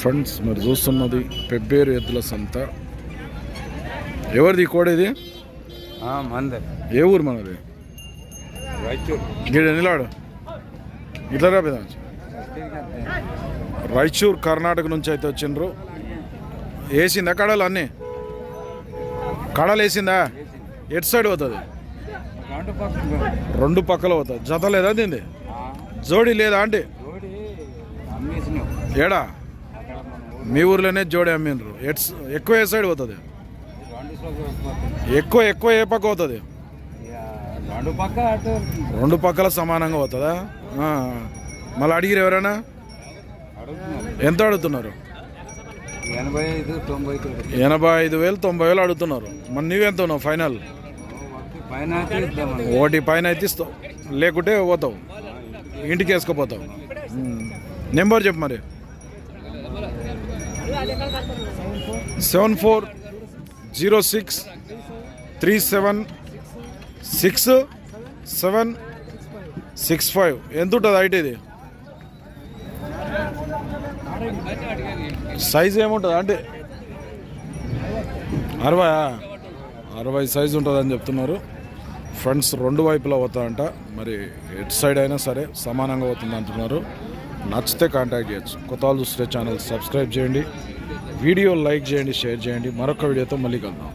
Friends మీరు చూస్తున్నది పెబ్బేరు ఎద్దుల సంత. ఎవరిది ఈ కోడ ఇది? మందే. ఏ ఊరు మనది? గిడ నిలాడు ఇట్లా పెద్ద. రాయచూర్ కర్ణాటక నుంచి అయితే వచ్చిండ్రు. వేసిందా కడలు అన్నీ? కడలు వేసిందా? ఎటు సైడ్ పోతుంది? రెండు పక్కల పోతుంది. జత లేదా దీంది జోడి లేదా అంటే ఏడా? మీ ఊర్లోనే జోడి అమ్మిండ్రు. ఎట్స్ ఎక్కువ ఏ సైడ్ పోతుంది? ఎక్కువ ఎక్కువ ఏ పక్క పోతుంది? రెండు పక్కల సమానంగా పోతుందా? మళ్ళీ అడిగిరు ఎవరైనా? ఎంత అడుగుతున్నారు? ఎనభై ఐదు వేలు తొంభై వేలు అడుగుతున్నారు. మరి నువ్వెంత ఉన్నావు ఫైనల్? ఒకటి పైన అయితే ఇస్తావు. లేకుంటే పోతావు. ఇంటికి వేసుకుపోతావు. నెంబర్ చెప్పు మరి. Seven four zero six three seven six seven six five. ఎంత ఉంటుంది హైట్ ఇది? సైజ్ ఏముంటుంది? అంటే అరవై అరవై సైజు ఉంటుందని చెప్తున్నారు. ఫ్రంట్స్ రెండు వైపులా పోతాయంట. మరి ఎటు సైడ్ అయినా సరే సమానంగా అవుతుంది అంటున్నారు. నచ్చితే కాంటాక్ట్ చేయొచ్చు. కొత్త వాళ్ళు చూస్తే ఛానల్ సబ్స్క్రైబ్ చేయండి. వీడియో లైక్ చేయండి షేర్ చేయండి. మరొక వీడియోతో మళ్ళీ కలుద్దాం.